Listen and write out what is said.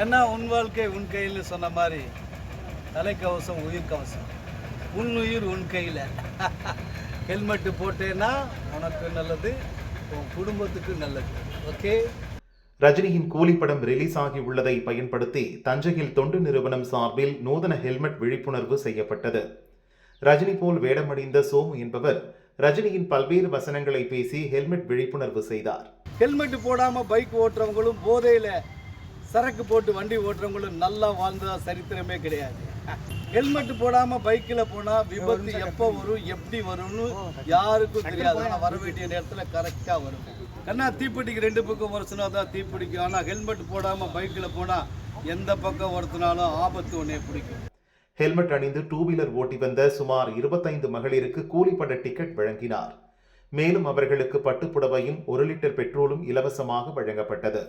கண்ணா உன் வாழ்க்கை உன் கையில் சொன்ன மாதிரி? தலைக்கவசம் உயிர் கவசம் உன் உயிர் உன் கையில். ஹெல்மெட்டு போட்டேன்னா உனக்கு நல்லது உன் குடும்பத்துக்கு நல்லது. ஓகே ரஜினியின் கூலிப்படம் ரிலீஸ் ஆகி உள்ளதை பயன்படுத்தி தஞ்சையில் தொண்டு நிறுவனம் சார்பில் நூதன ஹெல்மெட் விழிப்புணர்வு செய்யப்பட்டது. ரஜினி போல் வேடமணிந்த சோமு என்பவர் ரஜினியின் பல்வேறு வசனங்களை பேசி ஹெல்மெட் விழிப்புணர்வு செய்தார். ஹெல்மெட் போடாமல் பைக் ஓட்டுறவங்களும் போதையில் சரக்கு போட்டு வண்டி ஓட்டுறவங்களும் நல்லா வாழ்ந்ததா சரித்திரமே கிடையாது. ஹெல்மெட் போடாம பைக்கில் போனா விபத்து எப்போ வரும் எப்படி வரும்னு யாருக்கும் தெரியாது. ஆனால் வர வேண்டிய நேரத்தில் கரெக்டாக வரும். கண்ணா தீப்பிடிக்கு ரெண்டு பக்கம் வருஷனா தான் தீப்பிடிக்கும். ஆனால் ஹெல்மெட் போடாமல் பைக்கில் போனால் எந்த பக்கம் ஒருத்தினாலும் ஆபத்து உன்னை பிடிக்கும். ஹெல்மெட் அணிந்து டூ வீலர் ஓட்டி வந்த சுமார் இருபத்தைந்து மகளிருக்கு கூலிப்பட டிக்கெட் வழங்கினார். மேலும் அவர்களுக்கு பட்டுப்புடவையும் ஒரு லிட்டர் பெட்ரோலும் இலவசமாக வழங்கப்பட்டது.